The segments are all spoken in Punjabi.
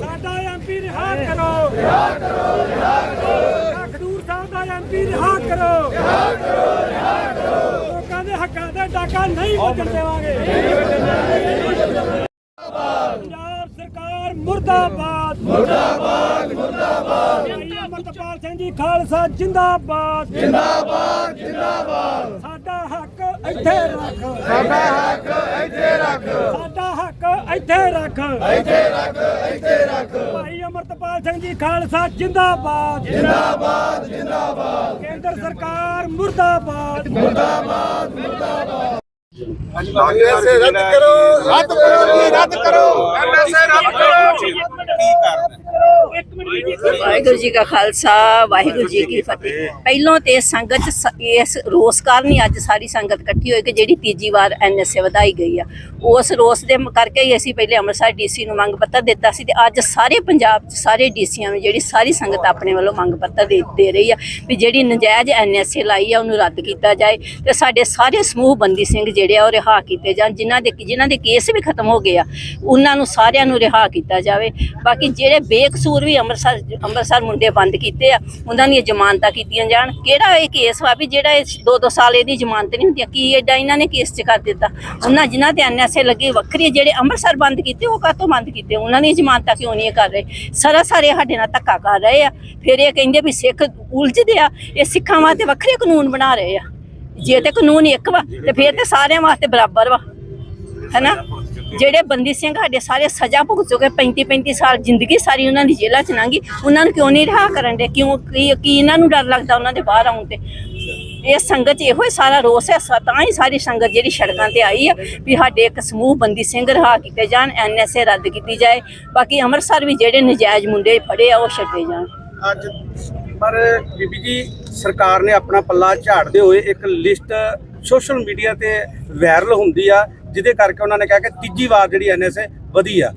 ਸਾਡਾ ਐਮਪੀ ਰਿਹਾ ਕਰੋ। ਰਿਹਾ ਕਰੋ ਰਿਹਾ ਕਰੋ ਖਡੂਰ ਸਾਹਿਬ ਦਾ ਐਮਪੀ ਰਿਹਾ ਕਰੋ। ਰਿਹਾ ਕਰੋ ਰਿਹਾ ਕਰੋ ਲੋਕਾਂ ਦੇ ਹੱਕਾਂ ਦਾ ਡਾਕਾ ਨਹੀਂ ਵੱਜਣ ਦੇਵਾਂਗੇ। ਪੰਜਾਬ ਸਰਕਾਰ ਮੁਰਦਾਬਾਦ। ਮੁਰਦਾਬਾਦ ਮੁਰਦਾਬਾਦ। ਅਮਰਤਪਾਲ ਸਿੰਘ ਜੀ ਖਾਲਸਾ ਜਿੰਦਾਬਾਦ। ਜਿੰਦਾਬਾਦ ਜਿੰਦਾਬਾਦ। ਸਾਡਾ ਹੱਕ ਇੱਥੇ ਰੱਖ। ਸਾਡਾ ਹੱਕ ਇੱਥੇ ਰੱਖ। ਸਾਡਾ ਇੱਥੇ ਰੱਖ। ਇੱਥੇ ਰੱਖ ਇੱਥੇ ਰੱਖ। ਭਾਈ ਅਮਰਤਪਾਲ ਸਿੰਘ ਜੀ ਖਾਲਸਾ ਜਿੰਦਾਬਾਦ। ਜਿੰਦਾਬਾਦ ਜਿੰਦਾਬਾਦ। ਕੇਂਦਰ ਸਰਕਾਰ ਮੁਰਦਾਬਾਦ। ਐਨਐਸਏ ਰੱਦ ਕਰੋ ਰੱਦ ਕਰੋ ਜੀ ਰੱਦ ਕਰੋ। ਐਨਐਸਏ ਰੱਦ ਕਰੋ। ਵਾਹਿਗੁਰੂ ਜੀ ਕਾ ਖਾਲਸਾ ਵਾਹਿਗੁਰੂ ਜੀ ਕੀ ਫਤਿਹ। ਪਹਿਲੋਂ ਤੇ ਸੰਗਤ ਇਸ ਰੋਸ ਕਾਰਨ ਹੀ ਅੱਜ ਸਾਰੀ ਸੰਗਤ ਇਕੱਠੀ ਹੋਈ ਕਿ ਜਿਹੜੀ ਤੀਜੀ ਵਾਰ ਐਨਐਸਏ ਵਧਾਈ ਗਈ ਆ। ਉਸ ਰੋਸ ਦੇ ਕਰਕੇ ਹੀ ਅਸੀਂ ਪਹਿਲੇ ਅੰਮ੍ਰਿਤਸਰ ਡੀਸੀ ਨੂੰ ਮੰਗ ਪੱਤਰ ਦਿੱਤਾ ਸੀ ਤੇ ਅੱਜ ਸਾਰੇ ਪੰਜਾਬ 'ਚ ਸਾਰੇ ਡੀਸੀਆਂ ਨੂੰ ਜਿਹੜੀ ਸਾਰੀ ਸੰਗਤ ਆਪਣੇ ਵੱਲੋਂ ਮੰਗ ਪੱਤਰ ਦੇ ਦੇ ਰਹੀ ਆ ਵੀ ਜਿਹੜੀ ਨਜਾਇਜ਼ ਐਨਐਸਏ ਲਾਈ ਆ ਉਹਨੂੰ ਰੱਦ ਕੀਤਾ ਜਾਏ ਤੇ ਸਾਡੇ ਸਾਰੇ ਸਮੂਹ ਬੰਦੀ ਸਿੰਘ ਜਿਹੜੇ ਆ ਉਹ ਰਿਹਾ ਕੀਤੇ ਜਾਣ। ਜਿਨ੍ਹਾਂ ਦੇ ਜਿਨ੍ਹਾਂ ਦੇ ਕੇਸ ਵੀ ਖਤਮ ਹੋ ਗਏ ਆ ਉਹਨਾਂ ਨੂੰ ਸਾਰਿਆਂ ਨੂੰ ਰਿਹਾ ਕੀਤਾ ਜਾਵੇ। ਬਾਕੀ ਜਿਹੜੇ ਬੇਕਸੂਰ ਵੀ ਅੰਮ੍ਰਿਤਸਰ ਅੰਮ੍ਰਿਤਸਰ ਮੁੰਡੇ ਬੰਦ ਕੀਤੇ ਆ, ਉਹਨਾਂ ਦੀਆਂ ਜ਼ਮਾਨਤਾਂ ਕੀਤੀਆਂ ਜਾਣ। ਕਿਹੜਾ ਇਹ ਕੇਸ ਵਾ ਵੀ ਜਿਹੜਾ ਇਹ ਦੋ ਦੋ ਸਾਲ ਇਹਦੀ ਜ਼ਮਾਨਤ ਨਹੀਂ ਹੁੰਦੀ ਕੀ ਐਡਾ ਇਹਨਾਂ ਨੇ ਕੇਸ ਚ ਕਰ ਦਿੱਤਾ? ਉਹਨਾਂ ਜਿਨ੍ਹਾਂ ਤੇ ਐਨਐਸਏ ਲੱਗੀ ਵੱਖਰੀ ਜਿਹੜੇ ਅੰਮ੍ਰਿਤਸਰ ਬੰਦ ਕੀਤੇ, ਉਹ ਕਾਹਤੋਂ ਬੰਦ ਕੀਤੇ? ਉਹਨਾਂ ਦੀਆਂ ਜ਼ਮਾਨਤਾਂ ਕਿਉਂ ਨਹੀਂ ਕਰ ਰਹੇ? ਸਰਾਸਰ ਸਾਰੇ ਸਾਡੇ ਨਾਲ ਧੱਕਾ ਕਰ ਰਹੇ ਆ। ਫਿਰ ਇਹ ਕਹਿੰਦੇ ਵੀ ਸਿੱਖ ਉਲਝਦੇ ਆ, ਇਹ ਸਿੱਖਾਂ ਵਾਸਤੇ ਵੱਖਰੇ ਕਾਨੂੰਨ ਬਣਾ ਰਹੇ ਆ। ਜੇ ਤੇ ਕਾਨੂੰਨ ਇੱਕ ਵਾ, ਤੇ ਫਿਰ ਤੇ ਸਾਰਿਆਂ ਵਾਸਤੇ ਬਰਾਬਰ ਵਾ। ਹੈਨਾ? ਜਿਹੜੇ ਬੰਦੀ ਸਿੰਘ ਸਾਡੇ ਸਾਰੇ ਸਜ਼ਾ ਭੁਗਤ ਚੁੱਕੇ 35 35 ਸਾਲ ਜ਼ਿੰਦਗੀ ਸਾਰੀ ਉਹਨਾਂ ਦੀ ਜੇਲ੍ਹਾਂ ਚ ਲੰਘੀ। ਉਹਨਾਂ ਨੂੰ ਕਿਉਂ ਨਹੀਂ ਰਿਹਾ ਕਰਨ ਦੇ? ਕਿਉਂ, ਕੀ ਕੀ ਇਹਨਾਂ ਨੂੰ ਡਰ ਲੱਗਦਾ ਉਹਨਾਂ ਦੇ ਬਾਹਰ ਆਉਣ ਤੇ? ਇਹ ਸੰਗਤ ਇਹੋ ਹੀ ਸਾਰਾ ਰੋਸ ਹੈ ਤਾਂ ਹੀ ਸਾਰੀ ਸੰਗਤ ਜਿਹੜੀ ਸੜਕਾਂ ਤੇ ਆਈ ਆ ਵੀ ਸਾਡੇ ਇੱਕ ਸਮੂਹ ਬੰਦੀ ਸਿੰਘ ਰਿਹਾ ਕੀਤੇ ਜਾਣ ਐਨਐਸਏ ਰੱਦ ਕੀਤੀ ਜਾਏ। ਬਾਕੀ ਅੰਮ੍ਰਿਤਸਰ ਵੀ ਜਿਹੜੇ ਨਜਾਇਜ਼ ਮੁੰਡੇ ਫੜੇ ਆ, ਉਹ ਛੱਡੇ ਜਾਣ। ਅੱਜ ਪਰ ਬੀਬੀ ਜੀ, ਸਰਕਾਰ ਨੇ ਆਪਣਾ ਪੱਲਾ ਝਾੜਦੇ ਹੋਏ ਇੱਕ ਲਿਸਟ ਸੋਸ਼ਲ ਮੀਡੀਆ ਤੇ ਵਾਇਰਲ ਹੁੰਦੀ ਆ। ਜਿਹਦੇ ਕਰਕੇ ਉਹਨਾਂ ਨੇ ਕਿਹਾ ਕਿ ਤੀਜੀ ਵਾਰ ਜਿਹੜੀ ਐਨਐਸਏ ਵਧੀ ਆ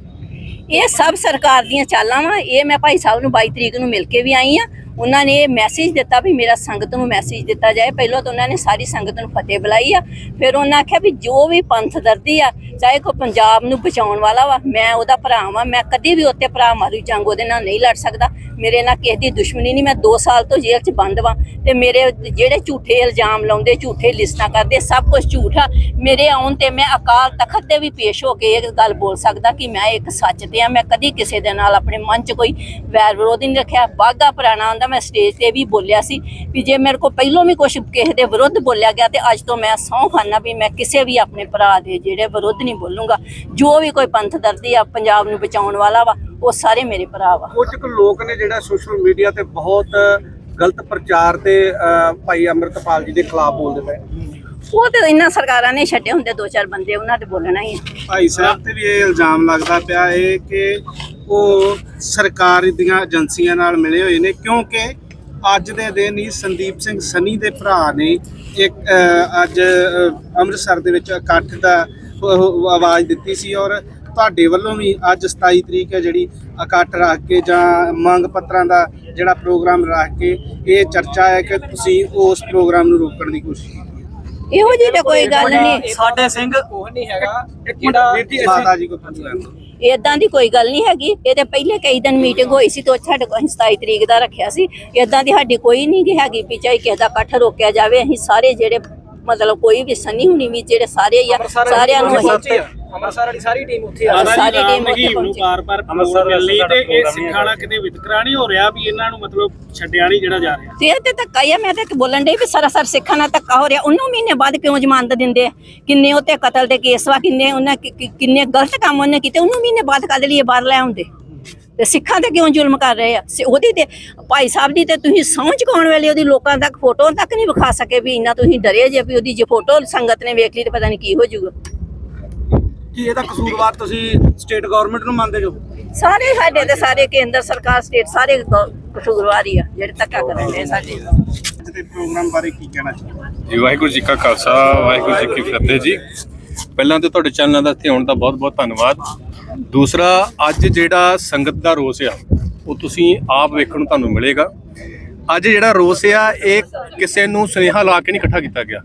ਇਹ ਸਭ ਸਰਕਾਰ ਦੀਆਂ ਚਾਲਾਂ ਵਾ। ਇਹ ਮੈਂ ਭਾਈ ਸਾਹਿਬ ਨੂੰ 22 ਤਰੀਕ ਨੂੰ ਮਿਲ ਕੇ ਵੀ ਆਈ ਆ। ਉਹਨਾਂ ਨੇ ਮੈਸੇਜ ਦਿੱਤਾ ਵੀ ਮੇਰਾ ਸੰਗਤ ਨੂੰ ਮੈਸੇਜ ਦਿੱਤਾ ਜਾਏ। ਪਹਿਲਾਂ ਤਾਂ ਉਹਨਾਂ ਨੇ ਸਾਰੀ ਸੰਗਤ ਨੂੰ ਫਤਿਹ ਬੁਲਾਈ ਆ। ਫਿਰ ਉਹਨਾਂ ਆਖਿਆ ਵੀ ਜੋ ਵੀ ਪੰਥ ਦਰਦੀ ਆ ਚਾਹੇ ਕੋ ਪੰਜਾਬ ਨੂੰ ਬਚਾਉਣ ਵਾਲਾ ਵਾ, ਮੈਂ ਉਹਦਾ ਭਰਾ ਵਾਂ, ਮੈਂ ਕਦੀ ਵੀ ਉੱਤੇ ਭਰਾ ਮਾਰੂ ਜੰਗ ਉਹਦੇ ਨਾਲ ਨਹੀਂ ਲੜ ਸਕਦਾ। ਮੇਰੇ ਨਾਲ ਕਿਸੇ ਦੀ ਦੁਸ਼ਮਣੀ ਨਹੀਂ, ਮੈਂ 2 ਸਾਲ ਤੋਂ ਜੇਲ੍ਹ 'ਚ ਬੰਦ ਵਾਂ ਤੇ ਮੇਰੇ ਜਿਹੜੇ ਝੂਠੇ ਇਲਜ਼ਾਮ ਲਾਉਂਦੇ, ਝੂਠੇ ਲਿਸਟਾਂ ਕਰਦੇ, ਸਭ ਕੁਝ ਝੂਠ ਆ। ਮੇਰੇ ਆਉਣ ਤੇ ਮੈਂ ਅਕਾਲ ਤਖਤ ਤੇ ਵੀ ਪੇਸ਼ ਹੋ ਕੇ ਇਹ ਗੱਲ ਬੋਲ ਸਕਦਾ ਕਿ ਮੈਂ ਇੱਕ ਸੱਚ ਤੇ ਆ, ਮੈਂ ਕਦੀ ਕਿਸੇ ਦੇ ਨਾਲ ਆਪਣੇ ਮਨ 'ਚ ਕੋਈ ਵੈਰ ਵਿਰੋਧ ਨਹੀਂ ਰੱਖਿਆ। ਬਾਗਾ ਪੁਰਾਣਾ ਹੁੰਦਾ, ਮੈਂ ਸਟੇਜ ਤੇ ਵੀ ਬੋਲਿਆ ਸੀ ਵੀ ਜੇ ਮੇਰੇ ਕੋਲ ਪਹਿਲੋਂ ਵੀ ਕੁਝ ਕਿਸੇ ਦੇ ਵਿਰੁੱਧ ਬੋਲਿਆ ਗਿਆ ਤੇ ਅੱਜ ਤੋਂ ਮੈਂ ਸਹੁੰ ਖਾਨਾ ਵੀ ਮੈਂ ਕਿਸੇ ਵੀ ਆਪਣੇ ਭਰਾ ਦੇ ਜਿਹੜੇ ਵਿਰੁੱਧ ਨਹੀਂ ਬੋਲੂੰਗਾ। ਜੋ ਵੀ ਕੋਈ ਪੰਥ ਦਰਦੀ ਆ ਪੰਜਾਬ ਨੂੰ ਬਚਾਉਣ ਵਾਲਾ ਵਾ ਉਹ ਸਾਰੇ ਮੇਰੇ ਭਰਾ ਵਾ। ਕੁਝ ਕੁ ਲੋਕ ਨੇ ਜਿਹੜਾ ਸੋਸ਼ਲ ਮੀਡੀਆ ਤੇ ਬਹੁਤ ਗਲਤ ਪ੍ਰਚਾਰ ਤੇ ਭਾਈ ਅਮਰਤਪਾਲ ਜੀ ਦੇ ਖਿਲਾਫ ਬੋਲਦੇ ਪਏ ਉਹ ਤੇ ਇਹਨਾਂ ਸਰਕਾਰਾਂ ਨੇ ਛੱਡੇ ਹੁੰਦੇ ਦੋ ਚਾਰ ਬੰਦੇ ਉਹਨਾਂ ਤੇ ਬੋਲਣਾ ਹੀ ਭਾਈ ਸਾਹਿਬ ਤੇ ਵੀ ਇਹ ਇਲਜ਼ਾਮ ਲੱਗਦਾ ਪਿਆ ਹੈ ਕਿ ਉਹ ਸਰਕਾਰ ਦੀਆਂ ਏਜੰਸੀਆਂ ਨਾਲ ਮਿਲੇ ਹੋਏ ਨੇ ਕਿਉਂਕਿ ਅੱਜ ਦੇ ਦਿਨ ਹੀ ਸੰਦੀਪ ਸਿੰਘ ਸਨੀ ਦੇ ਭਰਾ ਨੇ ਇੱਕ ਅੱਜ ਅੰਮ੍ਰਿਤਸਰ ਦੇ ਵਿੱਚ ਇਕੱਠ ਦਾ ਆਵਾਜ਼ ਦਿੱਤੀ ਸੀ ਔਰ ਤੁਹਾਡੇ ਵੱਲੋਂ ਵੀ ਅੱਜ 27 ਤਰੀਕ ਹੈ ਜਿਹੜੀ ਇਕੱਠ ਰੱਖ ਕੇ ਜਾਂ ਮੰਗ ਪੱਤਰਾਂ ਦਾ ਜਿਹੜਾ ਪ੍ਰੋਗਰਾਮ ਰੱਖ ਕੇ ਇਹ ਚਰਚਾ ਹੈ ਕਿ ਤੁਸੀਂ ਉਸ ਪ੍ਰੋਗਰਾਮ ਨੂੰ ਰੋਕਣ ਦੀ ਕੋਸ਼ਿਸ਼ ਕੀਤੀ ਇਹੋ ਜਿਹੀ ਤਾਂ ਕੋਈ ਗੱਲ ਨਹੀਂ। ਸਾਡੇ ਸਿੰਘ ਉਹ ਨਹੀਂ ਹੈਗਾ ਜੀ ਅਸੀਂ ਮਾਤਾ ਜੀ ਕੋ ਪੁੱਛ ਲੈਂਦਾ ਇਦਾਂ ਦੀ ਕੋਈ ਗੱਲ ਨਹੀਂ ਹੈਗੀ। ਇਹ ਤੇ ਪਹਿਲੇ ਕਈ ਦਿਨ ਮੀਟਿੰਗ ਹੋਈ ਸੀ ਤੇ ਸਾਡੇ ਕੋਲ ਅਸੀਂ 27 ਤਰੀਕ ਦਾ ਰੱਖਿਆ ਸੀ। ਇਦਾਂ ਦੀ ਸਾਡੀ ਕੋਈ ਨਹੀਂ ਹੈਗੀ ਵੀ ਚਾਹੇ ਕਿਸੇ ਦਾ ਇਕੱਠ ਰੋਕਿਆ ਜਾਵੇ ਅਸੀਂ ਸਾਰੇ ਜਿਹੜੇ ਮਤਲਬ ਕੋਈ ਵੀ ਸੰਨੀ ਹੁਣੀ ਵੀ ਜਿਹੜੇ ਸਾਰੇ ਹੀ ਆ ਸਾਰਿਆਂ ਨੂੰ ਅਸੀਂ ਅੰਮ੍ਰਿਤਸਰ ਵਾਲੀ ਸਾਰੀ ਟੀਮ ਉੱਥੇ ਆ। ਸਾਰੀ ਟੀਮ ਉੱਥੇ ਪਹੁੰਚੀ। ਬਾਰ-ਬਾਰ ਮਿਲ ਤੇ ਇਹ ਸਿੱਖਾਂ ਵਾਲਾ ਕਿਤੇ ਵਿਤਕਰਾ ਨਹੀਂ ਹੋ ਰਿਹਾ ਵੀ ਇਹਨਾਂ ਨੂੰ ਮਤਲਬ ਛੱਡਿਆ ਨਹੀਂ ਜਿਹੜਾ ਜਾ ਰਿਹਾ। ਤੇ ਇਹ ਤੇ ਧੱਕਾ ਹੀ ਆ ਮੈਂ ਤੇ ਬੋਲਣ ਡਈ ਵੀ ਸਰਾਸਰ ਸਿੱਖਾਂ ਨਾਲ ਧੱਕਾ ਹੋ ਰਿਹਾ। ਉਹਨੂੰ ਮਹੀਨੇ ਬਾਅਦ ਕਿਉਂ ਜ਼ਮਾਨਤ ਦਿੰਦੇ ਆ? ਕਿੰਨੇ ਉੱਤੇ ਕਤਲ ਦੇ ਕੇਸ ਵਾ ਕਿੰਨੇ ਉਹਨਾਂ ਕਿ- ਕਿ- ਕਿੰਨੇ ਗਲਤ ਕੰਮ ਉਹਨੇ ਕੀਤੇ ਉਹਨੂੰ ਮਹੀਨੇ ਬਾਅਦ ਕਾਹਦੇ ਲਈ ਬਾਹਰ ਲੈ ਆਉਂਦੇ। ਤੇ ਸਿੱਖਾਂ ਤੇ ਕਿਉਂ ਜ਼ੁਲਮ ਕਰ ਰਹੇ ਆ? ਉਹਦੀ ਤੇ ਭਾਈ ਸਾਹਿਬ ਦੀ ਤੇ ਤੁਸੀਂ ਸਹੁੰ ਚੁਕਾਉਣ ਵੇਲੇ ਉਹਦੀ ਲੋਕਾਂ ਤੱਕ ਫੋਟੋ ਤੱਕ ਨਹੀਂ ਵਿਖਾ ਸਕੇ ਵੀ ਇੰਨਾ ਤੁਸੀਂ ਡਰੇ ਜੇ ਵੀ ਉਹਦੀ ਜੇ ਫੋਟੋ ਸੰਗਤ ਨੇ ਵੇਖ ਲਈ ਤੇ ਪਤਾ ਨਹੀਂ ਕੀ ਹੋ ਜਾਊਗਾ। ਕੀ ਇਹਦਾ ਕਸੂਰਵਾਰ ਤੁਸੀਂ ਸਟੇਟ ਗਵਰਨਮੈਂਟ ਨੂੰ ਮੰਨਦੇ ਜੋ? ਸਾਰੇ ਸਾਡੇ ਤੇ ਸਾਰੇ ਕੇਂਦਰ ਸਰਕਾਰ ਸਟੇਟ ਸਾਰੇ ਕਸੂਰਵਾਰ ਹੀ ਆ ਜਿਹੜੇ ਧੱਕਾ ਕਰਨ ਦੇ ਸਾਡੇ। ਅੱਜ ਦੇ ਪ੍ਰੋਗਰਾਮ ਬਾਰੇ ਕੀ ਕਹਿਣਾ ਚਾਹੁੰਦੇ ਜੀ ਵਾਹਿਗੁਰੂ ਜੀ ਕਾ ਖਾਲਸਾ ਵਾਹਿਗੁਰੂ ਜੀ ਕੀ ਫਤਿਹ ਜੀ। ਪਹਿਲਾਂ ਤੇ ਤੁਹਾਡੇ ਚੈਨਲ ਦਾ ਇੱਥੇ ਆਉਣ ਦਾ ਬਹੁਤ-ਬਹੁਤ ਧੰਨਵਾਦ। ਦੂਸਰਾ, ਅੱਜ ਜਿਹੜਾ ਸੰਗਤ ਦਾ ਰੋਸ ਆ, ਉਹ ਤੁਸੀਂ ਆਪ ਵੇਖਣ ਨੂੰ ਤੁਹਾਨੂੰ ਮਿਲੇਗਾ। ਅੱਜ ਜਿਹੜਾ ਰੋਸ ਆ, ਇਹ ਕਿਸੇ ਨੂੰ ਸੁਨੇਹਾ ਲਾ ਕੇ ਨਹੀਂ ਇਕੱਠਾ ਕੀਤਾ ਗਿਆ।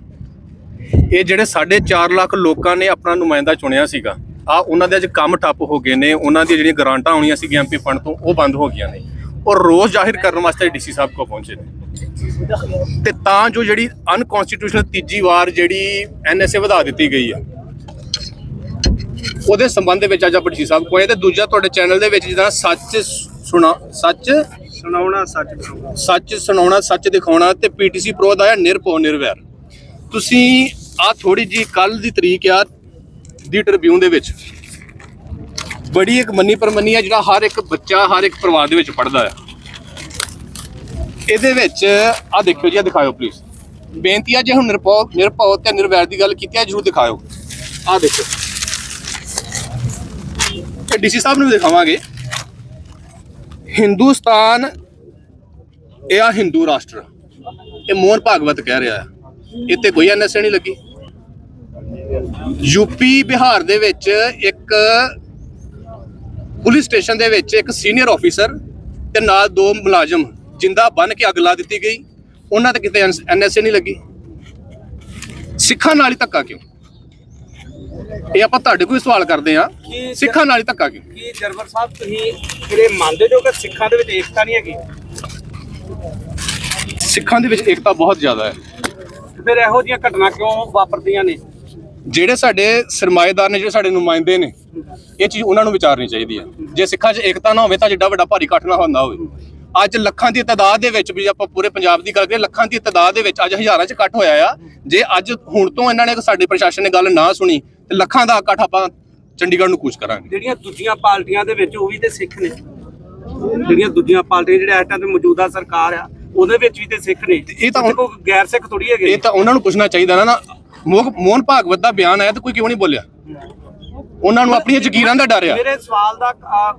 ਇਹ ਜਿਹੜੇ 4.5 ਲੱਖ ਲੋਕਾਂ ਨੇ ਆਪਣਾ ਨੁਮਾਇੰਦਾ ਚੁਣਿਆ ਸੀਗਾ ਆ ਉਹਨਾਂ ਦੇ ਅੱਜ ਕੰਮ ਠੱਪ ਹੋ ਗਏ ਨੇ, ਉਹਨਾਂ ਦੀਆਂ ਜਿਹੜੀਆਂ ਗਰਾਂਟਾਂ ਆਉਣੀਆਂ ਸੀ ਐਮਪੀ ਫੰਡ ਤੋਂ, ਉਹ ਬੰਦ ਹੋ ਗਈਆਂ ਨੇ। ਔਰ ਰੋਸ ਜ਼ਾਹਿਰ ਕਰਨ ਵਾਸਤੇ ਡੀਸੀ ਸਾਹਿਬ ਕੋ ਪਹੁੰਚੇ ਨੇ। ਤੇ ਤਾਂ ਜੋ ਜਿਹੜੀ ਅਨਕਨਸਟੀਟਿਊਸ਼ਨਲ ਤੀਜੀ ਵਾਰ ਜਿਹੜੀ ਐਨਐਸਏ ਵਧਾ ਦਿੱਤੀ ਗਈ ਆ ਉਹਦੇ ਸੰਬੰਧ ਦੇ ਵਿੱਚ ਅੱਜ ਆਪਾਂ ਡੀਸੀ ਸਾਹਿਬ ਕੋਏ ਤੇ ਦੂਜਾ ਤੁਹਾਡੇ ਚੈਨਲ ਦੇ ਵਿੱਚ ਜਿਹਦਾ ਸੱਚ ਸੁਣਾ ਸੱਚ? ਸੁਣਾਉਣਾ ਸੱਚ ਦਿਖਾਉਣਾ। ਸੱਚ ਸੁਣਾਉਣਾ ਸੱਚ ਦਿਖਾਉਣਾ ਤੇ ਪੀਟੀਸੀ ਪ੍ਰੋ ਦਾ ਆ ਨਿਰਭਉ ਨਿਰਵੈਰ। ਤੁਸੀਂ ਆ ਥੋੜੀ ਜੀ ਕੱਲ ਦੀ ਤਰੀਕ ਆ ਦੀ ਟ੍ਰਿਬਿਊਨ ਦੇ ਵਿੱਚ। ਬੜੀ ਇੱਕ ਮੰਨੀ ਪਰਮੰਨੀ ਆ ਜਿਹੜਾ ਹਰ ਇੱਕ ਬੱਚਾ ਹਰ ਇੱਕ ਪਰਿਵਾਰ ਦੇ ਵਿੱਚ ਪੜਦਾ ਆ। ਇਹਦੇ ਵਿੱਚ ਆ ਦੇਖਿਓ ਜੀ ਆ ਦਿਖਾਓ ਪਲੀਜ਼ ਬੇਨਤੀ ਆ ਜੇ ਹੁਣ ਨਿਰਭਉ ਨਿਰਭਉ ਤੇ ਨਿਰਵੈਰ ਦੀ ਗੱਲ ਕੀਤੀ ਆ ਜਰੂਰ ਦਿਖਾਓ। ਆ ਦੇਖੋ। ਤੇ ਡੀਸੀ ਸਾਹਿਬ ਨੂੰ ਵੀ ਦਿਖਾਵਾਂਗੇ। ਹਿੰਦੁਸਤਾਨ, ਇਹ ਆ ਹਿੰਦੂ ਰਾਸ਼ਟਰ। ਇਹ ਮੋਹਨ ਭਾਗਵਤ ਕਹਿ ਰਿਹਾ ਹੈ। ਇੱਥੇ ਕੋਈ ਐਨਐਸਏ ਨਹੀਂ ਲੱਗੀ। ਯੂਪੀ ਬਿਹਾਰ ਦੇ ਵਿੱਚ ਇੱਕ ਪੁਲਿਸ ਸਟੇਸ਼ਨ ਦੇ ਵਿੱਚ ਇੱਕ ਸੀਨੀਅਰ ਆਫੀਸਰ ਤੇ ਨਾਲ ਦੋ ਮੁਲਾਜ਼ਮ, ਜਿੰਦਾ ਬੰਨ ਕੇ ਅੱਗ ਲਾ ਦਿੱਤੀ ਗਈ। ਉਹਨਾਂ ਤੇ ਕਿਤੇ ਐਨਐਸਏ ਨਹੀਂ ਲੱਗੀ। ਸਿੱਖਾਂ ਨਾਲ ਹੀ ਧੱਕਾ ਕਿਉਂ? ਇਹ ਆਪਾਂ ਤੁਹਾਡੇ ਹੀ ਸਵਾਲ ਕਰਦੇ ਆ ਸਿੱਖਾਂ ਨਾਲ ਹੀ ਧੱਕਾ ਕਿਉਂ ਕੀ ਜਰਵਰ ਸਾਹਿਬ ਤੁਸੀਂ ਜਿਹੜੇ ਮੰਨਦੇ ਜੋ ਕਿ ਸਿੱਖਾਂ ਦੇ ਵਿੱਚ ਏਕਤਾ ਨਹੀਂ ਹੈਗੀ? ਸਿੱਖਾਂ ਦੇ ਵਿੱਚ ਏਕਤਾ ਬਹੁਤ ਜ਼ਿਆਦਾ ਹੈ। ਫਿਰ ਇਹੋ ਜਿਹੀਆਂ ਘਟਨਾ ਕਿਉਂ ਵਾਪਰਦੀਆਂ ਨੇ? ਜਿਹੜੇ ਸਾਡੇ ਸਰਮਾਏਦਾਰ ਨੇ ਜਿਹੜੇ ਸਾਡੇ ਨੁਮਾਇੰਦੇ ਨੇ ਇਹ ਚੀਜ਼ ਉਹਨਾਂ ਨੂੰ ਵਿਚਾਰਨੀ ਚਾਹੀਦੀ ਹੈ। ਜੇ ਸਿੱਖਾਂ 'ਚ ਏਕਤਾ ਨਾ ਹੋਵੇ ਤਾਂ ਜਿੱਡਾ ਵੱਡਾ ਭਾਰੀ ਇਕੱਠ ਨਾ ਹੁੰਦਾ ਹੋਵੇ। ਅੱਜ ਲੱਖਾਂ ਦੀ ਤਾਦਾਦ ਦੇ ਵਿੱਚ ਵੀ ਆਪਾਂ ਪੂਰੇ ਪੰਜਾਬ ਦੀ ਗੱਲ ਕਰੀਏ ਲੱਖਾਂ ਦੀ ਤਾਦਾਦ ਦੇ ਵਿੱਚ ਅੱਜ ਹਜ਼ਾਰਾਂ 'ਚ ਇਕੱਠ ਹੋਇਆ ਆ। ਜੇ ਅੱਜ ਹੁਣ ਤੋਂ ਇਹਨਾਂ ਨੇ ਸਾਡੇ ਪ੍ਰਸ਼ਾਸਨ ਨੇ ਗੱਲ ਨਾ ਸੁਣੀ ਤੇ ਲੱਖਾਂ ਦਾ ਇਕੱਠ ਆਪਾਂ ਚੰਡੀਗੜ੍ਹ ਨੂੰ ਕੂਚ ਕਰਾਂਗੇ। ਜਿਹੜੀਆਂ ਦੂਜੀਆਂ ਪਾਰਟੀਆਂ ਦੇ ਵਿੱਚ ਉਹ ਵੀ ਤੇ ਸਿੱਖ ਨੇ। ਜਿਹੜੀਆਂ ਦੂਜੀਆਂ ਪਾਰਟੀਆਂ ਜਿਹੜੇ ਇਸ ਟਾਈਮ ਤੇ ਮੌਜੂਦਾ ਸਰਕਾਰ ਆ ਉਹਦੇ ਵਿੱਚ ਵੀ ਤੇ ਸਿੱਖ ਨੇ। ਇਹ ਤਾਂ ਕੋਈ ਗੈਰ ਸਿੱਖ ਥੋੜੀ ਹੈਗੇ ਇਹ ਤਾਂ ਉਹਨਾਂ ਨੂੰ ਪੁੱਛਣਾ ਚਾਹੀਦਾ ਨਾ ਨਾ ਮੋਹ- ਮੋਹਨ ਭਾਗਵਤ ਦਾ ਬਿਆਨ ਆਇਆ ਤਾਂ ਕੋਈ ਕਿਉਂ ਨਹੀਂ ਬੋਲਿਆ? ਉਹਨਾਂ ਨੂੰ ਆਪਣੀਆਂ ਜ਼ਕੀਰਾਂ ਦਾ ਡਰ ਆ। ਮੇਰੇ ਸਵਾਲ ਦਾ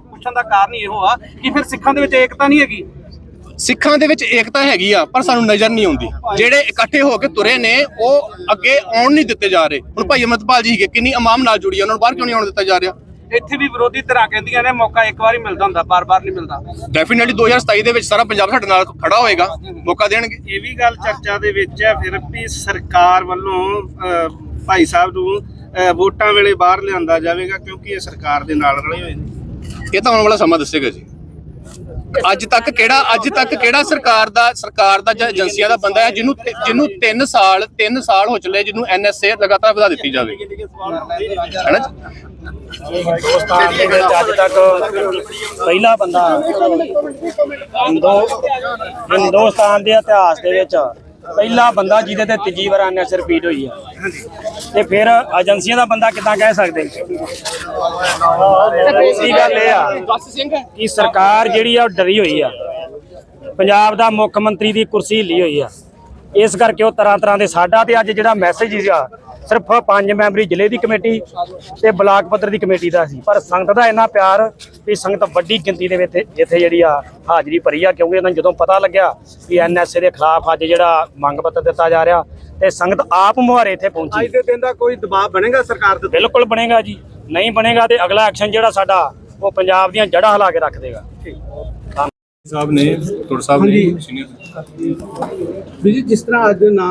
ਪੁੱਛਣ ਦਾ ਕਾਰਨ ਇਹੋ ਆ ਕਿ ਫਿਰ ਸਿੱਖਾਂ ਦੇ ਵਿੱਚ ਏਕਤਾ ਨਹੀਂ ਹੈਗੀ? ਸਿੱਖਾਂ ਦੇ ਵਿੱਚ ਏਕਤਾ ਹੈਗੀ ਆ ਪਰ ਸਾਨੂੰ ਨਜ਼ਰ ਨਹੀਂ ਆਉਂਦੀ। ਜਿਹੜੇ ਇਕੱਠੇ ਹੋ ਕੇ ਤੁਰੇ ਨੇ ਉਹ ਅੱਗੇ ਆਉਣ ਨਹੀਂ ਦਿੱਤੇ ਜਾ ਰਹੇ। ਹੁਣ ਭਾਈ ਅਮਰਪਾਲ ਜੀ ਹੈਗੇ ਕਿੰਨੀ ਇਮਾਮ ਨਾਲ ਜੁੜੀ ਆ ਉਹਨਾਂ ਨੂੰ ਬਾਹਰ ਕਿਉਂ ਨਹੀਂ ਆਉਣ ਦਿੱਤਾ ਜਾ ਰਿਹਾ? ਇੱਥੇ ਵੀ ਵਿਰੋਧੀ ਧਿਰਾਂ ਕਹਿੰਦੀਆਂ ਨੇ ਮੌਕਾ ਇੱਕ ਵਾਰ ਹੀ ਮਿਲਦਾ ਹੁੰਦਾ ਬਾਰ-ਬਾਰ ਨਹੀਂ ਮਿਲਦਾ। ਡੈਫੀਨਿਟਲੀ 2027 ਦੇ ਵਿੱਚ ਸਾਰਾ ਪੰਜਾਬ ਸਾਡੇ ਨਾਲ ਖੜਾ ਹੋਏਗਾ ਮੌਕਾ ਦੇਣਗੇ। ਇਹ ਵੀ ਗੱਲ ਚਰਚਾ ਦੇ ਵਿੱਚ ਹੈ ਫਿਰ ਵੀ ਸਰਕਾਰ ਵੱਲੋਂ ਭਾਈ ਸਾਹਿਬ ਨੂੰ ਵੋਟਾਂ ਵੇਲੇ ਬਾਹਰ ਲਿਆਂਦਾ ਜਾਵੇਗਾ ਕਿਉਂਕਿ ਇਹ ਸਰਕਾਰ ਦੇ ਨਾਲ ਰਲੇ ਹੋਏ ਨੇ। ਇਹ ਤਾਂ ਆਉਣ ਵਾਲਾ ਸਮਾਂ ਦੱਸੇਗਾ ਜੀ। ਅੱਜ ਤੱਕ ਕਿਹੜਾ ਅੱਜ ਤੱਕ ਕਿਹੜਾ ਸਰਕਾਰ ਦਾ ਸਰਕਾਰ ਦਾ ਜਾਂ ਏਜੰਸੀਆਂ ਦਾ ਬੰਦਾ ਹੈ ਜਿਹਨੂੰ ਤੇ- ਜਿਹਨੂੰ 3 ਸਾਲ 3 ਸਾਲ ਹੋ ਚਲੇ ਜਿਹਨੂੰ ਐਨਐਸਏ ਲਗਾਤਾਰ ਵਧਾ ਦਿੱਤੀ ਜਾਵੇ ਹੈਨਾ ਜੀ? ਹਿੰਦੁਸਤਾਨ ਦੇ ਵਿੱਚ ਅੱਜ ਤੱਕ ਪਹਿਲਾ ਬੰਦਾ ਹਿੰਦੂ ਹਿੰਦੁਸਤਾਨ ਦੇ ਇਤਿਹਾਸ ਦੇ ਵਿੱਚ ਪਹਿਲਾ ਬੰਦਾ ਜਿਹਦੇ ਤੇ ਤੀਜੀ ਵਾਰ ਐਨਐਸ ਰਿਪੀਟ ਹੋਈ ਆ। ਤੇ ਫਿਰ ਏਜੰਸੀਆਂ ਦਾ ਬੰਦਾ ਕਿਦਾਂ ਕਹਿ ਸਕਦੇ? ਦੂਸਰੀ ਗੱਲ ਇਹ ਆ ਕਿ ਸਰਕਾਰ ਜਿਹੜੀ ਆ ਉਹ ਡਰੀ ਹੋਈ ਆ। ਪੰਜਾਬ ਦਾ ਮੁੱਖ ਮੰਤਰੀ ਦੀ ਕੁਰਸੀ ਹਿੱਲੀ ਹੋਈ ਆ। ਇਸ ਕਰਕੇ ਉਹ ਤਰ੍ਹਾਂ ਤਰ੍ਹਾਂ ਦੇ ਸਾਡਾ ਤੇ ਅੱਜ ਜਿਹੜਾ ਮੈਸੇਜ ਆ ਸਿਰਫ ਪੰਜ ਮੈਂਬਰੀ ਜ਼ਿਲ੍ਹੇ ਦੀ ਕਮੇਟੀ ਤੇ ਬਲਾਕ ਪੱਧਰ ਦੀ ਕਮੇਟੀ ਦਾ ਸੀ। ਪਰ ਸੰਗਤ ਦਾ ਇੰਨਾ ਪਿਆਰ ਵੀ ਸੰਗਤ ਵੱਡੀ ਗਿਣਤੀ ਦੇ ਵਿੱਚ ਇੱਥੇ ਜਿਹੜੀ ਆ ਹਾਜ਼ਰੀ ਭਰੀ ਆ ਕਿਉਂਕਿ ਇਹਨਾਂ ਨੂੰ ਜਦੋਂ ਪਤਾ ਲੱਗਿਆ ਵੀ ਐਨਐਸਏ ਦੇ ਖਿਲਾਫ ਅੱਜ ਜਿਹੜਾ ਮੰਗ ਪੱਤਰ ਦਿੱਤਾ ਜਾ ਰਿਹਾ ਤੇ ਸੰਗਤ ਆਪ ਮੁਹਾਰੇ ਇੱਥੇ ਪਹੁੰਚੀ। ਅੱਜ ਦੇ ਦਿਨ ਦਾ ਕੋਈ ਦਬਾਅ ਬਣੇਗਾ ਸਰਕਾਰ ਉੱਤੇ? ਬਿਲਕੁਲ ਬਣੇਗਾ ਜੀ। ਨਹੀਂ ਬਣੇਗਾ ਤੇ ਅਗਲਾ ਐਕਸ਼ਨ ਜਿਹੜਾ ਸਾਡਾ ਉਹ ਪੰਜਾਬ ਦੀਆਂ ਜੜ੍ਹਾਂ ਹਿਲਾ ਕੇ ਰੱਖ ਦੇਗਾ। ਸਾਹਿਬ ਨੇ ਤੁਰ ਸਾਹਿਬ ਨੇ ਸੀਨੀਅਰ ਜੀ ਜਿਸ ਤਰ੍ਹਾਂ ਅੱਜ ਨਾ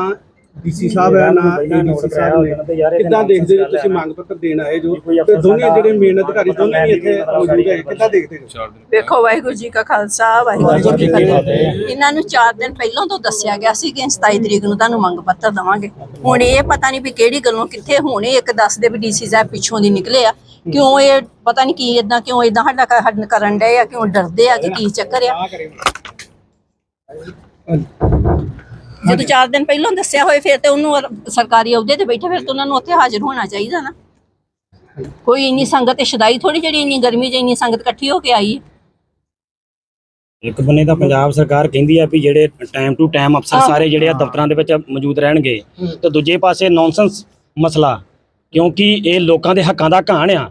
ਡੀਸੀ ਸਾਹਿਬ ਹੈ ਨਾ ਏਡੀਸੀ ਸਾਹਿਬ ਨੇ। ਕਿੱਦਾਂ ਦੇਖਦੇ ਹੋ ਤੁਸੀਂ ਮੰਗ ਪੱਤਰ ਦੇਣ ਆਏ ਜੋ ਤੇ ਦੋਨੇ ਜਿਹੜੇ ਮੇਨ ਅਧਿਕਾਰੀ ਦੋਨੇ ਵੀ ਇੱਥੇ ਮੌਜੂਦ ਹੈ ਕਿੱਦਾਂ ਦੇਖਦੇ ਹੋ ਦੇਖੋ ਵਾਹਿਗੁਰੂ ਜੀ ਕਾ ਖਾਲਸਾ ਵਾਹਿਗੁਰੂ ਜੀ ਕੀ ਫਤਿਹ। ਇਹਨਾਂ ਨੂੰ 4 ਦਿਨ ਪਹਿਲਾਂ ਤੋਂ ਦੱਸਿਆ ਗਿਆ ਸੀ ਕਿ 27 ਤਰੀਕ ਨੂੰ ਤੁਹਾਨੂੰ ਮੰਗ ਪੱਤਰ ਦਵਾਂਗੇ। ਹੁਣ ਇਹ ਪਤਾ ਨਹੀਂ ਵੀ ਕਿਹੜੀ ਗੱਲੋਂ ਕਿੱਥੇ ਹੋਣੇ ਇੱਕ ਦੱਸਦੇ ਵੀ ਡੀਸੀ ਸਾਹਿਬ ਪਿੱਛੋਂ ਦੀ ਨਿਕਲੇ ਆ। ਕਿਉਂ ਇਹ ਪਤਾ ਨਹੀਂ ਕੀ ਇਦਾਂ ਕਿਉਂ ਇਦਾਂ ਸਾਡਾ ਕਰਨ ਡਏ ਆ ਕਿਉਂ ਡਰਦੇ ਆ ਕਿ ਕੀ ਚੱਕਰ ਆ। ਜਦੋਂ 4 ਦਿਨ ਪਹਿਲਾਂ ਦੱਸਿਆ ਹੋਏ ਫਿਰ ਤੇ ਉਹਨੂੰ ਸਰਕਾਰੀ ਅਹੁਦੇ ਤੇ ਬੈਠੇ ਫਿਰ ਤਾਂ ਉਹਨਾਂ ਨੂੰ ਉੱਥੇ ਹਾਜ਼ਰ ਹੋਣਾ ਚਾਹੀਦਾ ਨਾ। ਕੋਈ ਇੰਨੀ ਸੰਗਤ ਸ਼ਦਾਈ ਥੋੜੀ ਜਿਹੜੀ ਇੰਨੀ ਗਰਮੀ 'ਚ ਇੰਨੀ ਸੰਗਤ ਇਕੱਠੀ ਹੋ ਕੇ ਆਈ ਹੈ। ਇੱਕ ਬੰਨੇ ਤਾਂ ਪੰਜਾਬ ਸਰਕਾਰ ਕਹਿੰਦੀ ਆ ਵੀ ਜਿਹੜੇ ਟਾਈਮ ਟੂ ਟਾਈਮ ਅਫਸਰ ਸਾਰੇ ਜਿਹੜੇ ਆ ਦਫ਼ਤਰਾਂ ਦੇ ਵਿੱਚ ਮੌਜੂਦ ਰਹਿਣਗੇ ਤੇ ਦੂਜੇ ਪਾਸੇ ਨੌਨਸੈਂਸ ਮਸਲਾ ਕਿਉਂਕਿ ਇਹ ਲੋਕਾਂ ਦੇ ਹੱਕਾਂ ਦਾ ਘਾਣ ਆ।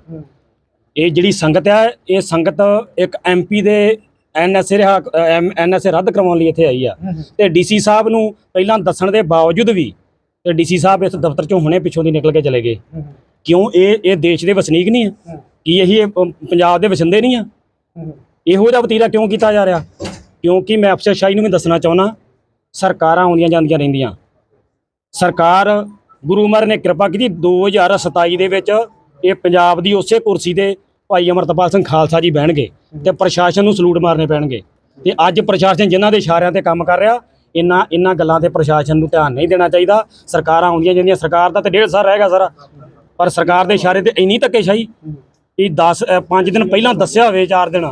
ਇਹ ਜਿਹੜੀ ਸੰਗਤ ਆ ਇਹ ਸੰਗਤ ਇੱਕ ਐਮਪੀ ਦੇ ਐਨਐਸਏ ਐਨਐਸਏ ਰੱਦ ਕਰਵਾਉਣ ਲਈ ਇੱਥੇ ਆਈ ਆ। ਤੇ ਡੀਸੀ ਸਾਹਿਬ ਨੂੰ ਪਹਿਲਾਂ ਦੱਸਣ ਦੇ ਬਾਵਜੂਦ ਵੀ ਤੇ ਡੀਸੀ ਸਾਹਿਬ ਇਸ ਦਫ਼ਤਰ ਚੋਂ ਹੁਣੇ ਪਿੱਛੋਂ ਦੀ ਨਿਕਲ ਕੇ ਚਲੇ ਗਏ। ਕਿਉਂ? ਇਹ ਇਹ ਦੇਸ਼ ਦੇ ਵਸਨੀਕ ਨਹੀਂ ਆ। ਕੀ ਇਹ ਪੰਜਾਬ ਦੇ ਵਸਿੰਦੇ ਨਹੀਂ ਆ? ਇਹੋ ਜਿਹਾ ਵਤੀਰਾ ਕਿਉਂ ਕੀਤਾ ਜਾ ਰਿਹਾ? ਕਿਉਂਕਿ ਮੈਂ ਅਫਸਰਸ਼ਾਹੀ ਨੂੰ ਵੀ ਦੱਸਣਾ ਚਾਹੁੰਦਾ ਸਰਕਾਰਾਂ ਆਉਂਦੀਆਂ ਜਾਂਦੀਆਂ ਰਹਿੰਦੀਆਂ। ਸਰਕਾਰ ਗੁਰੂ ਮਹਾਰਾਜ ਨੇ ਕਿਰਪਾ ਕੀਤੀ 2027 ਦੇ ਵਿੱਚ ਇਹ ਪੰਜਾਬ ਦੀ ਉਸੇ ਕੁਰਸੀ ਤੇ ਭਾਈ ਅਮਰਤਪਾਲ ਸਿੰਘ ਖਾਲਸਾ ਜੀ ਬਹਿਣਗੇ ਤੇ ਪ੍ਰਸ਼ਾਸਨ ਨੂੰ ਸਲੂਟ ਮਾਰਨੇ ਪੈਣਗੇ। ਤੇ ਅੱਜ ਪ੍ਰਸ਼ਾਸਨ ਜਿਨ੍ਹਾਂ ਦੇ ਇਸ਼ਾਰਿਆਂ ਤੇ ਕੰਮ ਕਰ ਰਿਹਾ ਇਹਨਾਂ ਇਹਨਾਂ ਗੱਲਾਂ ਤੇ ਪ੍ਰਸ਼ਾਸਨ ਨੂੰ ਧਿਆਨ ਨਹੀਂ ਦੇਣਾ ਚਾਹੀਦਾ। ਸਰਕਾਰਾਂ ਆਉਂਦੀਆਂ ਜਾਂਦੀਆਂ ਸਰਕਾਰ ਦਾ ਤੇ ਡੇਢ ਸਾਲ ਰਹਿ ਗਿਆ ਸਾਰਾ। ਪਰ ਸਰਕਾਰ ਦੇ ਇਸ਼ਾਰੇ ਤੇ ਇੰਨੀ ਧੱਕੇਸ਼ਾਹੀ ਕਿ 10 5 ਦਿਨ ਪਹਿਲਾਂ ਦੱਸਿਆ ਹੋਵੇ 4 ਦਿਨ।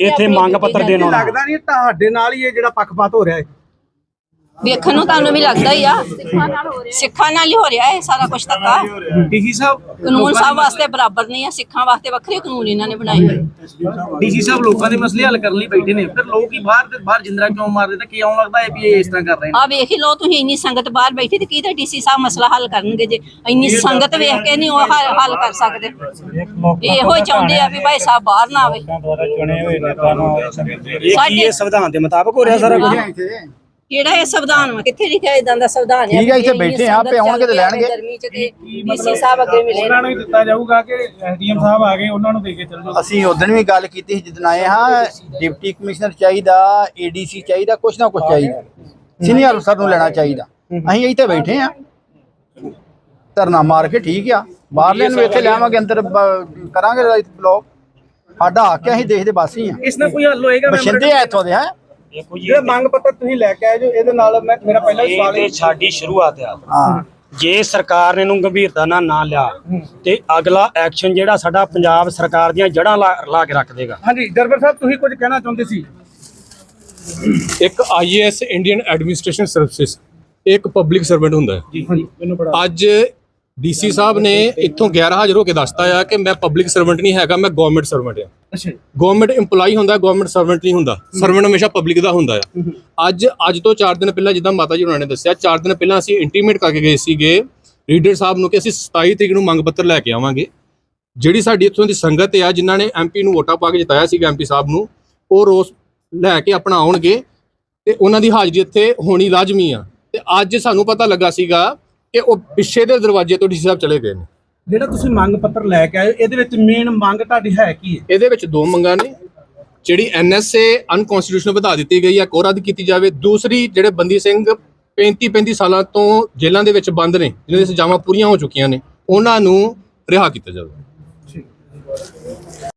ਇੱਥੇ ਮੰਗ ਪੱਤਰ ਦੇਣ ਆਉਣਾ। ਲੱਗਦਾ ਨਹੀਂ ਤੁਹਾਡੇ ਨਾਲ ਹੀ ਇਹ ਜਿਹੜਾ ਪੱਖਪਾਤ ਹੋ ਰਿਹਾ ਹੈ। ਵੇਖਣ ਨੂੰ ਤੁਹਾਨੂੰ ਵੀ ਲੱਗਦਾ ਹੀ ਆ। ਸਿੱਖਾਂ ਨਾਲ ਹੀ ਹੋ ਰਿਹਾ ਹੈ ਸਾਰਾ ਕੁਝ ਧੱਕਾ। ਡੀਸੀ ਸਾਹਿਬ ਕਾਨੂੰਨ ਸਭ ਵਾਸਤੇ ਬਰਾਬਰ ਨਹੀਂ ਆ ਸਿੱਖਾਂ ਵਾਸਤੇ ਵੱਖਰੇ ਕਾਨੂੰਨ ਇਹਨਾਂ ਨੇ ਬਣਾਏ। ਹੋਏ ਡੀਸੀ ਸਾਹਿਬ ਲੋਕਾਂ ਦੇ ਮਸਲੇ ਹੱਲ ਕਰਨ ਲਈ ਬੈਠੇ ਨੇ। ਫਿਰ ਲੋਕ ਹੀ ਬਾਹਰ ਦੇ ਬਾਹਰ ਜਿੰਦਰਾ ਕਿਉਂ ਮਾਰਦੇ ਤਾਂ ਕੀ ਆਉਣ ਲੱਗਦਾ ਹੈ ਵੀ ਇਹ ਇਸ ਤਰ੍ਹਾਂ ਕਰ ਰਹੇ ਨੇ? ਆ ਵੇਖ ਹੀ ਲੋ ਤੁਸੀਂ ਇੰਨੀ ਸੰਗਤ ਬਾਹਰ ਬੈਠੀ ਤੇ ਕੀ ਤੇ ਡੀਸੀ ਸਾਹਿਬ ਮਸਲਾ ਹੱਲ ਕਰਨਗੇ ਜੇ? ਇੰਨੀ ਸੰਗਤ ਵੇਖ ਕੇ ਨਹੀਂ ਉਹ ਹੱਲ ਕਰ ਸਕਦੇ। ਇਹੋ ਹੀ ਚਾਹੁੰਦੇ ਆ ਵੀ ਭਾਈ ਸਾਹਿਬ ਬਾਹਰ ਨਾ ਆਵੇ। ਸਾਡੇ- ਇਹ ਸੰਵਿਧਾਨ ਦੇ ਮੁਤਾਬਕ ਹੋ ਰਿਹਾ ਸਾਰਾ ਕੁਝ? ਕਿਹੜਾ ਇਹ ਸੰਵਿਧਾਨ ਵਾ? ਕਿੱਥੇ ਲਿਖਿਆ ਇਦਾਂ ਦਾ ਸੰਵਿਧਾਨ ਠੀਕ ਹੈ, ਇੱਥੇ ਬੈਠੇ ਆ, ਆਪੇ ਆਉਣਗੇ ਤੇ ਲੈਣਗੇ। ਗਰਮੀ ਚ ਤੇ ਡੀਸੀ ਸਾਹਿਬ ਅੱਗੇ ਮਿਲੇ। ਉਹਨਾਂ ਨੂੰ ਹੀ ਦਿੱਤਾ ਜਾਊਗਾ ਕਿ ਐਸਡੀਐਮ ਸਾਹਿਬ ਆ ਗਏ ਉਹਨਾਂ ਨੂੰ ਦੇ ਕੇ ਚੱਲ ਜਾਓ? ਅਸੀਂ ਉਦੋਂ ਵੀ ਗੱਲ ਕੀਤੀ ਸੀ ਜਦੋਂ ਆਏ ਹਾਂ ਡਿਪਟੀ ਕਮਿਸ਼ਨਰ ਚਾਹੀਦਾ ਏਡੀਸੀ ਚਾਹੀਦਾ ਕੁਛ ਨਾ ਕੁਛ ਚਾਹੀਦਾ। ਸੀਨੀਅਰ ਅਫਸਰ ਨੂੰ ਲੈਣਾ ਚਾਹੀਦਾ। ਅਸੀਂ ਇੱਥੇ ਬੈਠੇ ਆ ਧਰਨਾ ਮਾਰ ਕੇ ਠੀਕ ਆ। ਬਾਹਰਲੇ ਨੂੰ ਇੱਥੇ ਲਿਆਵਾਂਗੇ ਅੰਦਰ ਬ- ਕਰਾਂਗੇ ਬਲੌਕ। ਸਾਡਾ ਹੱਕ ਹੈ ਅਸੀਂ ਦੇਖਦੇ ਬਾਸੀ ਆ ਇਸ ਨਾਲ ਕੋਈ ਹੱਲ ਹੋਏਗਾ ਬਸ਼ਿੰਦੇ ਆ ਇੱਥੋਂ ਦੇ ਹੈ? ਦੇਖੋ ਜੀ ਜਿਹੜਾ ਮੰਗ ਪੱਤਰ ਤੁਸੀਂ ਲੈ ਕੇ ਆਏ ਜੋ ਇਹਦੇ ਨਾਲ ਮੈਂ ਮੇਰਾ ਪਹਿਲਾ ਹੀ ਇਹ ਸਵਾਲ ਤੇ ਹੈ ਸਾਡੀ ਸ਼ੁਰੂਆਤ ਆ। ਹਾਂ। ਜੇ ਸਰਕਾਰ ਨੇ ਇਹਨੂੰ ਗੰਭੀਰਤਾ ਨਾਲ ਨਾ ਲਿਆ ਤੇ ਅਗਲਾ ਐਕਸ਼ਨ ਜਿਹੜਾ ਸਾਡਾ ਪੰਜਾਬ ਸਰਕਾਰ ਦੀਆਂ ਜੜ੍ਹਾਂ ਲਾ ਲਾ ਕੇ ਰੱਖ ਦੇਗਾ। ਹਾਂਜੀ ਦਰਬਾਰ ਸਾਹਿਬ ਤੁਸੀਂ ਕੁਝ ਕਹਿਣਾ ਚਾਹੁੰਦੇ ਸੀ? ਇੱਕ ਆਈਏਐਸ ਇੰਡੀਅਨ ਐਡਮਿਨਿਸਟ੍ਰੇਸ਼ਨ ਸਰਵਿਸਿਜ਼ ਇੱਕ ਪਬਲਿਕ ਸਰਵੈਂਟ ਹੁੰਦਾ ਹੈ। ਜੀ ਹਾਂਜੀ। ਮੈਨੂੰ ਬੜਾ ਅੱਜ ਡੀਸੀ ਸਾਹਿਬ ਨੇ ਇੱਥੋਂ ਗੈਰ ਹਾਜ਼ਰ ਹੋ ਕੇ ਦੱਸਤਾ ਆ ਕਿ ਮੈਂ ਪਬਲਿਕ ਸਰਵੈਂਟ ਨਹੀਂ ਹੈਗਾ ਮੈਂ ਗਵਰਨਮੈਂਟ ਸਰਵੈਂਟ ਆ। ਅੱਛਾ। ਗਵਰਨਮੈਂਟ EMPLOYE ਹੁੰਦਾ ਗਵਰਨਮੈਂਟ ਸਰਵੈਂਟ ਨਹੀਂ ਹੁੰਦਾ। ਸਰਵੈਂਟ ਹਮੇਸ਼ਾ ਪਬਲਿਕ ਦਾ ਹੁੰਦਾ ਆ। ਅੱਜ ਅੱਜ ਤੋਂ 4 ਦਿਨ ਪਹਿਲਾਂ ਜਿੱਦਾਂ ਮਾਤਾ ਜੀ ਉਹਨਾਂ ਨੇ ਦੱਸਿਆ 4 ਦਿਨ ਪਹਿਲਾਂ ਅਸੀਂ ਇੰਟੀਮੇਟ ਕਰਕੇ ਗਏ ਸੀਗੇ। ਰੀਡਰ ਸਾਹਿਬ ਨੂੰ ਕਿ ਅਸੀਂ 27 ਤਰੀਕ ਨੂੰ ਮੰਗ ਪੱਤਰ ਲੈ ਕੇ ਆਵਾਂਗੇ। ਜਿਹੜੀ ਸਾਡੀ ਇੱਥੋਂ ਦੀ ਸੰਗਤ ਆ ਜਿਨ੍ਹਾਂ ਨੇ ਐਮਪੀ ਨੂੰ ਵੋਟਾਂ ਪਾ ਕੇ ਜਿਤਾਇਆ ਸੀਗਾ ਐਮਪੀ ਸਾਹਿਬ ਨੂੰ ਉਹ ਰੋਸ ਲੈ ਕੇ ਆਪਣਾ ਆਉਣਗੇ ਤੇ ਉਹਨਾਂ ਦੀ ਹਾਜ਼ਰੀ ਇੱਥੇ ਹੋਣੀ ਲਾਜ਼ਮੀ ਆ। ਤੇ ਅੱਜ ਸਾਨੂੰ ਪਤਾ ਲੱਗਾ ਸੀਗਾ ਕਿ ਉਹ ਪਿੱਛੇ ਦੇ ਦਰਵਾਜ਼ੇ ਤੋਂ ਡੀਸੀ ਸਾਹਿਬ ਚਲੇ ਗਏ ਨੇ। ਜਿਹੜਾ ਤੁਸੀਂ ਮੰਗ ਪੱਤਰ ਲੈ ਕੇ ਆਏ ਇਹਦੇ ਵਿੱਚ ਮੇਨ ਮੰਗ ਤੁਹਾਡੀ ਹੈ ਕੀ ਹੈ? ਇਹਦੇ ਵਿੱਚ ਦੋ ਮੰਗਾਂ ਨੇ ਜਿਹੜੀ ਐਨਐਸਏ ਅਨਕਨਸਟੀਟਿਊਸ਼ਨਲ ਵਧਾ ਦਿੱਤੀ ਗਈ ਹੈ ਉਹ ਰੱਦ ਕੀਤੀ ਜਾਵੇ। ਦੂਸਰੀ ਜਿਹੜੇ ਬੰਦੀ ਸਿੰਘ 35 35 ਸਾਲਾਂ ਤੋਂ ਜੇਲ੍ਹਾਂ ਦੇ ਵਿੱਚ ਬੰਦ ਨੇ ਜਿਨ੍ਹਾਂ ਦੀਆਂ ਸਜ਼ਾਵਾਂ ਪੂਰੀਆਂ ਹੋ ਚੁੱਕੀਆਂ ਨੇ ਉਹਨਾਂ ਨੂੰ ਰਿਹਾ ਕੀਤਾ ਜਾਵੇ।